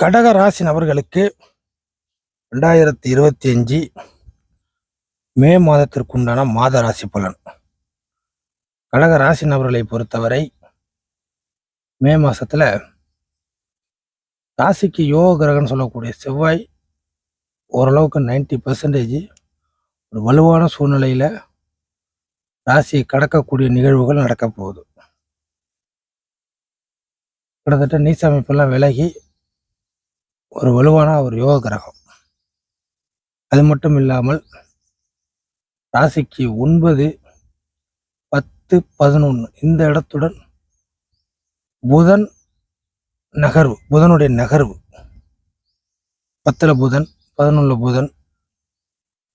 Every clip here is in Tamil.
கடக ராசி நபர்களுக்கு ரெண்டாயிரத்தி இருபத்தி அஞ்சு மே மாதத்திற்குண்டான மாத ராசி பலன். கடக ராசி நபர்களை பொறுத்தவரை மே மாதத்தில் ராசிக்கு யோக கிரகம்னு சொல்லக்கூடிய செவ்வாய் ஓரளவுக்கு 90% பர்சன்டேஜ் ஒரு வலுவான சூழ்நிலையில் ராசியை கடக்கக்கூடிய நிகழ்வுகள் நடக்க போகுது கிட்டத்தட்ட நீச்ச அமைப்பெல்லாம் விலகி ஒரு வலுவான ஒரு யோக கிரகம். அது மட்டும் இல்லாமல் ராசிக்கு ஒன்பது பத்து பதினொன்று இந்த இடத்துடன் புதன் நகர்வு புதனுடைய நகர்வு. பத்தில் புதன் பதினொன்றில் புதன்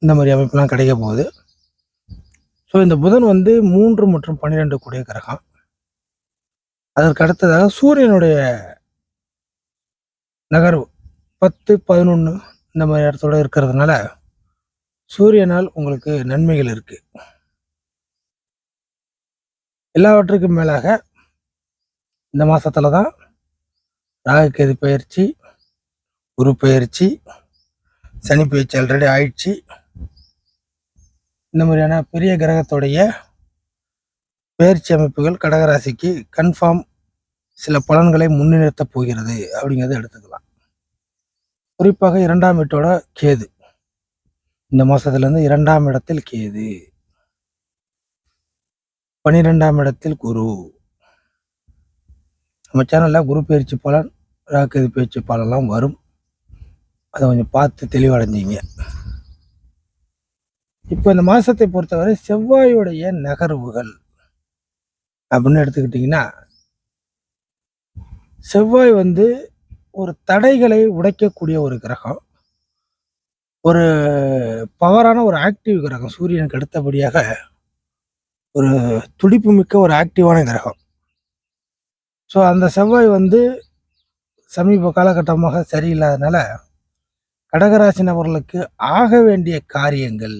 இந்த மாதிரி அமைப்பெல்லாம் கிடைக்க போகுது. ஸோ இந்த புதன் வந்து மூன்று மற்றும் பன்னிரெண்டு கூடிய கிரகம். அதற்கு அடுத்ததாக சூரியனுடைய நகர்வு. பத்து பதினொன்று இந்த மாதிரி இடத்தோட இருக்கிறதுனால சூரியனால் உங்களுக்கு நன்மைகள் இருக்குது எல்லாவற்றுக்கும் மேலாக இந்த மாதத்தில் தான் ராகுக்கேது பயிற்சி குரு பயிற்சி சனி பயிற்சி ஆல்ரெடி ஆயிடுச்சு. இந்த மாதிரியான பெரிய கிரகத்துடைய பயிற்சி அமைப்புகள் கடகராசிக்கு கன்ஃபார்ம் சில பலன்களை முன்னிறுத்தப் போகிறது அப்படிங்கிறத எடுத்துக்கலாம். குறிப்பாக இரண்டாம் வீட்டோட கேது. இந்த மாதத்துலேருந்து இரண்டாம் இடத்தில் கேது. பன்னிரெண்டாம் இடத்தில் குரு. நம்ம சேனலில் குரு பயிற்சி பலன் ராக்கேது பயிற்சி பலன்லாம் வரும். அதை கொஞ்சம் பார்த்து தெளிவடைஞ்சீங்க இப்போ இந்த மாதத்தை பொறுத்தவரை செவ்வாயுடைய நகர்வுகள் அப்படின்னு எடுத்துக்கிட்டிங்கன்னா செவ்வாய் வந்து ஒரு தடைகளை உடைக்கக்கூடிய ஒரு கிரகம் ஒரு பவரான ஒரு ஆக்டிவ் கிரகம் சூரியனுக்கு அடுத்தபடியாக ஒரு துடிப்பு மிக்க ஒரு ஆக்டிவான கிரகம். ஸோ அந்த செவ்வாய் வந்து சமீப காலகட்டமாக சரியில்லாதனால கடகராசி நபர்களுக்கு ஆக வேண்டிய காரியங்கள்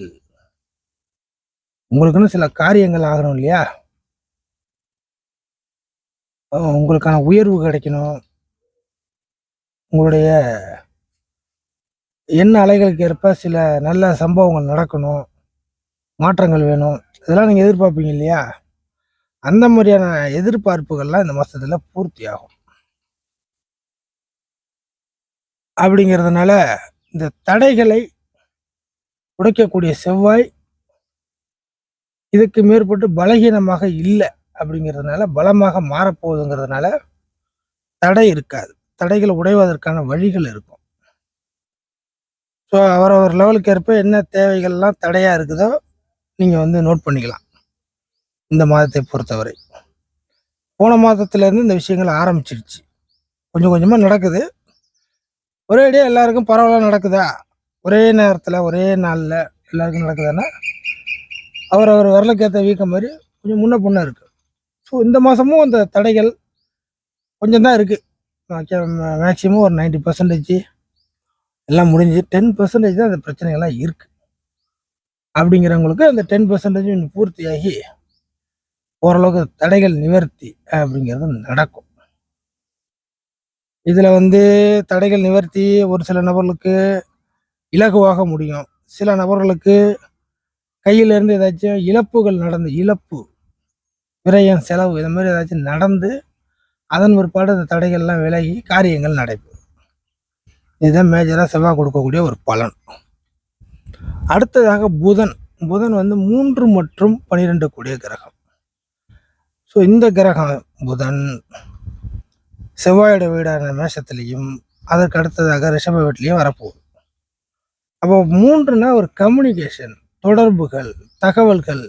உங்களுக்குன்னு சில காரியங்கள் ஆகணும் இல்லையா? உங்களுக்கான உயர்வு கிடைக்கணும். உங்களுடைய எண்ண அலைகளுக்கு ஏற்ப சில நல்ல சம்பவங்கள் நடக்கணும் மாற்றங்கள் வேணும். இதெல்லாம் நீங்கள் எதிர்பார்ப்பீங்க இல்லையா? அந்த மாதிரியான எதிர்பார்ப்புகள்லாம் இந்த மாதத்தில் பூர்த்தி ஆகும் அப்படிங்கிறதுனால இந்த தடைகளை உடைக்கக்கூடிய செவ்வாய் இதுக்கு மேற்பட்டு பலகீனமாக இல்லை அப்படிங்கிறதுனால பலமாக மாறப்போகுதுங்கிறதுனால தடை இருக்காது. தடைகள் உடைவதற்கான வழிகள் இருக்கும். ஸோ அவரவர் லெவலுக்கு ஏற்ப என்ன தேவைகள்லாம் தடையாக இருக்குதோ நீங்கள் வந்து நோட் பண்ணிக்கலாம். இந்த மாதத்தை பொறுத்தவரை. போன மாதத்துலேருந்து இந்த விஷயங்கள் ஆரம்பிச்சிருச்சு. கொஞ்சம் கொஞ்சமாக நடக்குது. ஒரே அடியாக எல்லாருக்கும் பரவாயில்ல நடக்குதா? ஒரே நேரத்தில் ஒரே நாளில் எல்லாருக்கும் நடக்குதுன்னா அவர் அவர் வரலுக்கு வீக்கம் மாதிரி கொஞ்சம் முன்ன பொண்ணாக இருக்குது ஸோ இந்த மாதமும் அந்த தடைகள் கொஞ்சம் தான் இருக்குது மேக்ஸிமம் ஒரு நைன்டி பர்சன்டேஜ் எல்லாம் முடிஞ்சு டென் பர்சன்டேஜ் தான் அந்த பிரச்சனைகள்லாம் இருக்குது அப்படிங்கிறவங்களுக்கு அந்த டென் பர்சன்டேஜ் பூர்த்தியாகி ஓரளவுக்கு தடைகள் நிவர்த்தி அப்படிங்கிறது நடக்கும். இதில் வந்து தடைகள் நிவர்த்தி ஒரு சில நபர்களுக்கு இலகுவாக முடியும். சில நபர்களுக்கு கையிலேருந்து ஏதாச்சும் இழப்புகள் நடந்து இழப்பு விரயம் செலவு இது மாதிரி ஏதாச்சும் நடந்து அதன் பிற்பாடு அந்த தடைகள்லாம் விலகி காரியங்கள் நடைபெறும். இதுதான் மேஜராக செவ்வாய் கொடுக்கக்கூடிய ஒரு பலன். அடுத்ததாக புதன். புதன் வந்து மூன்று மற்றும் பனிரெண்டு கூடிய கிரகம். ஸோ இந்த கிரகம் புதன் செவ்வாயோட வீடான மேஷத்துலேயும் அதற்கு அடுத்ததாக ரிஷப வீட்லேயும் வரப்போகுது. அப்போ மூன்றுனா ஒரு கம்யூனிகேஷன் தொடர்புகள் தகவல்கள்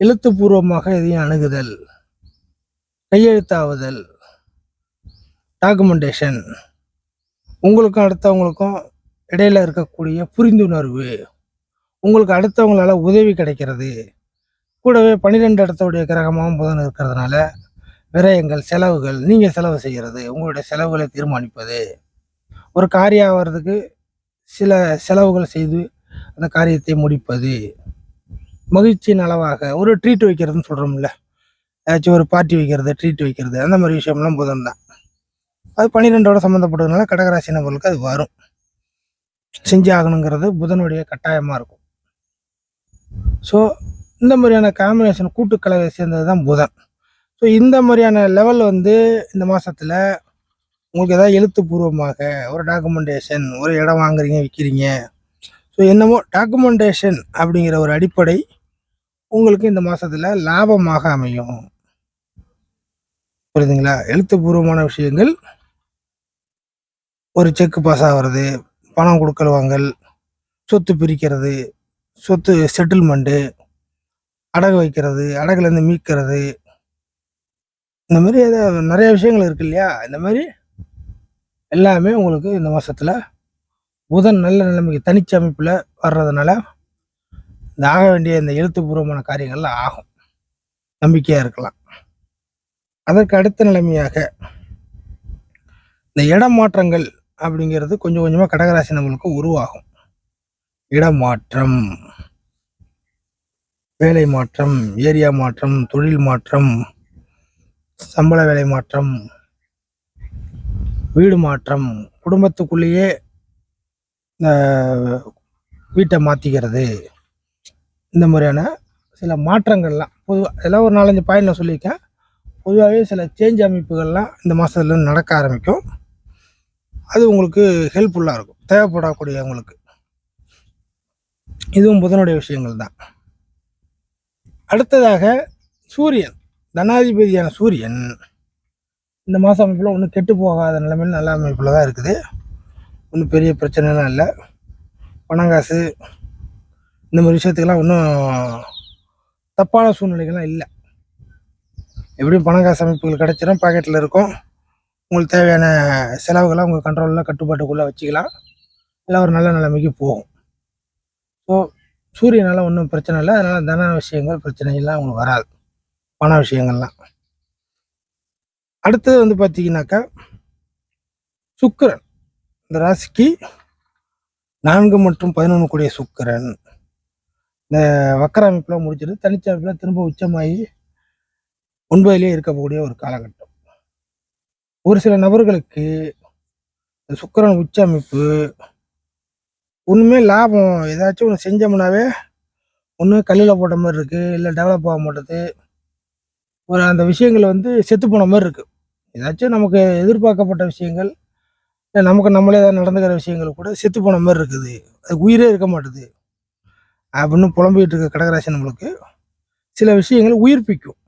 எழுத்துப்பூர்வமாக எதையும் அணுகுதல் கையெழுத்தாவுதல். டாக்குமெண்டேஷன் உங்களுக்கும் அடுத்தவங்களுக்கும் இடையில இருக்கக்கூடிய புரிந்துணர்வு. உங்களுக்கு அடுத்தவங்களால உதவி கிடைக்கிறது. கூடவே பன்னிரெண்டு இடத்துடைய கிரகமாகவும் புதன் இருக்கிறதுனால விரயங்கள் செலவுகள் நீங்கள் செலவு செய்கிறது உங்களுடைய செலவுகளை தீர்மானிப்பது. ஒரு காரியம் ஆகிறதுக்கு சில செலவுகள் செய்து அந்த காரியத்தை முடிப்பது. மகிழ்ச்சியின் அளவாக ஒரு ட்ரீட் வைக்கிறதுன்னு சொல்கிறோம்ல ஏதாச்சும் ஒரு பார்ட்டி வைக்கிறது ட்ரீட் வைக்கிறது அந்த மாதிரி விஷயம்லாம் புதன் தான் அது பன்னிரெண்டோட சம்மந்தப்பட்டதுனால கடகராசி நபர்களுக்கு அது வரும். செஞ்சு ஆகணுங்கிறது புதனுடைய கட்டாயமாக இருக்கும். ஸோ இந்த மாதிரியான காம்பினேஷன் கூட்டுக்கலவை சேர்ந்தது தான் புதன். ஸோ இந்த மாதிரியான லெவல் வந்து இந்த மாதத்தில் உங்களுக்கு ஏதாவது எழுத்துப்பூர்வமாக ஒரு டாக்குமெண்டேஷன் ஒரு இடம் வாங்குறீங்க விற்கிறீங்க ஸோ என்னமோ டாக்குமெண்டேஷன் அப்படிங்கிற ஒரு அடிப்படை உங்களுக்கு இந்த மாதத்தில் லாபமாக அமையும். புரியுதுங்களா? எழுத்துப்பூர்வமான விஷயங்கள். ஒரு செக் பாஸ் ஆகிறது பணம் கொடுக்கல் வாங்கல் சொத்து பிரிக்கிறது சொத்து செட்டில்மெண்ட்டு அடகு வைக்கிறது அடகுலேருந்து மீட்கிறது. இந்த மாதிரி ஏதாவது நிறைய விஷயங்கள் இருக்கு இல்லையா? இந்த மாதிரி எல்லாமே உங்களுக்கு இந்த மாதத்தில் புதன் நல்ல நிலைமைக்கு தனிச்ச அமைப்பில் வர்றதுனால இந்த ஆக வேண்டிய இந்த எழுத்துப்பூர்வமான காரியங்கள்லாம் ஆகும். நம்பிக்கையாக இருக்கலாம். அதற்கு அடுத்த நிலைமையாக இந்த இடமாற்றங்கள் அப்படிங்கிறது கொஞ்சம் கொஞ்சமாக கடகராசி நம்மளுக்கு உருவாகும். இடமாற்றம் வேலை மாற்றம் ஏரியா மாற்றம் தொழில் மாற்றம் சம்பள வேலை மாற்றம் வீடு மாற்றம் குடும்பத்துக்குள்ளேயே இந்த வீட்டை மாற்றிக்கிறது இந்த மாதிரியான சில மாற்றங்கள்லாம் பொதுவாக இதெல்லாம் ஒரு நாலஞ்சு பாயிண்ட் நான் சொல்லியிருக்கேன். பொதுவாகவே சில சேஞ்ச் அமைப்புகள்லாம் இந்த மாதத்துல நடக்க ஆரம்பிக்கும். அது உங்களுக்கு ஹெல்ப்ஃபுல்லாக இருக்கும். தேவைப்படக்கூடியவங்களுக்கு. இதுவும் புதனுடைய விஷயங்கள் தான். அடுத்ததாக சூரியன். தனாதிபதியான சூரியன். இந்த மாத அமைப்பில் ஒன்றும் கெட்டு போகாத நிலைமையில் நல்ல அமைப்பில் தான் இருக்குது. ஒன்றும் பெரிய பிரச்சனைலாம் இல்லை. பணங்காசு இந்த மாதிரி விஷயத்துக்கெல்லாம் ஒன்றும் தப்பான சூழ்நிலைகள்லாம் இல்லை. எப்படியும் பணங்காசு அமைப்புகள் கிடச்சிடும் பாக்கெட்டில் இருக்கும். உங்களுக்கு தேவையான செலவுகளை உங்கள் கண்ட்ரோலில் கட்டுப்பாட்டுக்குள்ளே வச்சுக்கலாம். எல்லாம் ஒரு நல்ல நிலைமைக்கு போகும். ஸோ சூரியனால் ஒன்றும் பிரச்சனை இல்லை. அதனால் தன விஷயங்கள் பிரச்சனைகள்லாம் உங்களுக்கு வராது. பண விஷயங்கள்லாம். அடுத்தது வந்து பார்த்தீங்கன்னாக்கா சுக்கிரன். இந்த ராசிக்கு நான்கு மற்றும் பதினொன்று கூடிய சுக்கிரன். இந்த வக்கர அமைப்பில் முடிச்சிட்டு தனிச்ச அமைப்பில் திரும்ப உச்சமாகி ஒன்பதிலே இருக்கக்கூடிய ஒரு காலகட்டம். ஒரு சில நபர்களுக்கு சுக்கரன் சுக்கிரன் உச்ச அமைப்பு ஒன்றுமே லாபம் ஏதாச்சும் ஒன்று செஞ்சோம்னாவே ஒன்று கல்லில் போட்ட மாதிரி இருக்குது இல்லை டெவலப் ஆக மாட்டேது. ஒரு அந்த விஷயங்கள் வந்து செத்து போன மாதிரி இருக்குது ஏதாச்சும் நமக்கு எதிர்பார்க்கப்பட்ட விஷயங்கள் இல்லை நமக்கு நம்மளே ஏதாவது நடந்துக்கிற விஷயங்கள் கூட செத்து போன மாதிரி இருக்குது. அது உயிரே இருக்க மாட்டுது. அப்படின்னு புலம்பிகிட்டு இருக்க கடகராசி நம்மளுக்கு சில விஷயங்கள் உயிர்ப்பிக்கும்.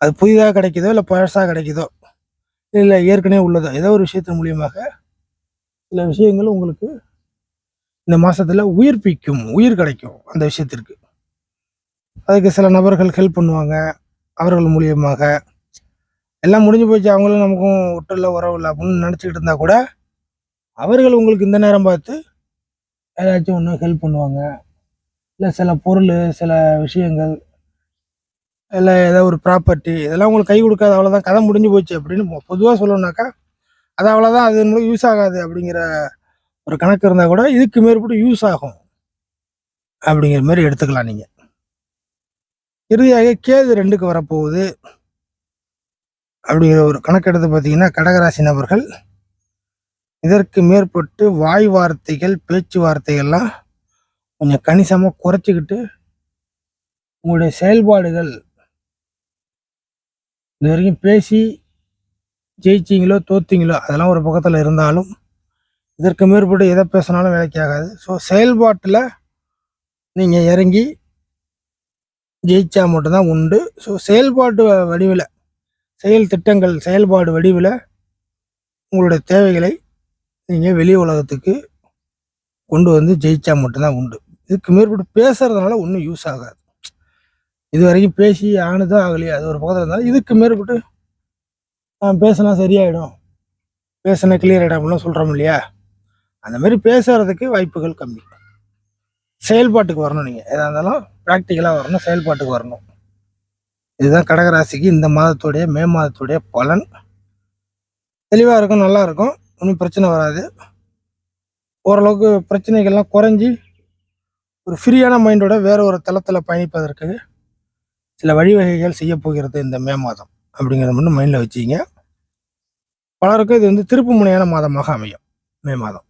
அது புதிதாக கிடைக்குதோ இல்லை பழசாக கிடைக்குதோ? இல்லை ஏற்கனவே உள்ளதோ? ஏதோ ஒரு விஷயத்தின் மூலியமாக சில விஷயங்கள் உங்களுக்கு இந்த மாசத்துல உயிர்ப்பிக்கும் உயிர் கிடைக்கும் அந்த விஷயத்திற்கு. அதுக்கு சில நபர்கள் ஹெல்ப் பண்ணுவாங்க அவர்கள் மூலியமாக. எல்லாம் முடிஞ்சு போச்சு அவங்களும் நமக்கும் ஒட்டு இல்லை உறவு இல்லை அப்படின்னு நினச்சிக்கிட்டு இருந்தால் கூட அவர்கள் உங்களுக்கு இந்த நேரம் பார்த்து ஏதாச்சும் ஒன்று ஹெல்ப் பண்ணுவாங்க. இல்லை சில பொருள் சில விஷயங்கள் இல்லை ஏதோ ஒரு ப்ராப்பர்ட்டி இதெல்லாம் உங்களுக்கு கை கொடுக்காது அவ்வளோதான் கதை முடிஞ்சு போச்சு அப்படின்னு பொதுவாக சொல்லணும்னாக்கா அது அவ்வளோதான் அது நம்மளுக்கு யூஸ் ஆகாது அப்படிங்கிற ஒரு கணக்கு இருந்தால் கூட இதுக்கு மேற்பட்டு யூஸ் ஆகும் அப்படிங்கிற மாதிரி எடுத்துக்கலாம் நீங்கள் இறுதியாக கேது ரெண்டுக்கு வரப்போகுது அப்படிங்கிற ஒரு கணக்கெடுத்து பார்த்தீங்கன்னா கடகராசி நபர்கள் இதற்கு மேற்பட்டு வாய் வார்த்தைகள் பேச்சுவார்த்தைகள்லாம் கொஞ்சம் கணிசமாக குறைச்சிக்கிட்டு உங்களுடைய செயல்பாடுகள் இது வரைக்கும் பேசி ஜெயிச்சிங்களோ தோத்தீங்களோ அதெல்லாம் ஒரு பக்கத்தில் இருந்தாலும் இதற்கு மேற்பட்டு எதை பேசினாலும் வேலைக்கு ஆகாது. ஸோ செயல்பாட்டில் நீங்கள் இறங்கி ஜெயிச்சா மட்டும்தான் உண்டு. ஸோ செயல்பாட்டு வடிவில் செயல் திட்டங்கள் செயல்பாடு வடிவில் உங்களுடைய தேவைகளை நீங்கள் வெளி உலகத்துக்கு கொண்டு வந்து ஜெயிச்சா மட்டும்தான் உண்டு. இதுக்கு மேற்பட்டு பேசுகிறதுனால ஒன்றும் யூஸ் ஆகாது. இது வரைக்கும் பேசி ஆனதும் ஆகலையோ அது ஒரு பக்கத்தில் இருந்தாலும் இதுக்கு மேற்பட்டு நான் பேசினா சரியாயிடும். பேசினா கிளியர் ஆகிடும் அப்படிலாம் சொல்கிறோம் இல்லையா? அந்த மாதிரி பேசுறதுக்கு வாய்ப்புகள் கம்மி. செயல்பாட்டுக்கு வரணும் நீங்கள் எதாக இருந்தாலும் ப்ராக்டிக்கலாக வரணும் செயல்பாட்டுக்கு வரணும். இதுதான் கடகராசிக்கு இந்த மாதத்துடைய மே மாதத்துடைய பலன். தெளிவாக இருக்கும் நல்லாயிருக்கும் ஒன்றும் பிரச்சனை வராது. ஓரளவுக்கு பிரச்சனைகள்லாம் குறைஞ்சி ஒரு ஃப்ரீயான மைண்டோட வேற ஒரு தளத்தில் பயணிப்பதற்கு சில வழிவகைகள் செய்ய போகிறது இந்த மே மாதம் அப்படிங்கிறத மட்டும் மைண்டில் வச்சுக்கிங்க. பலருக்கும் இது வந்து திருப்பு முனையான மாதமாக அமையும். மே மாதம்.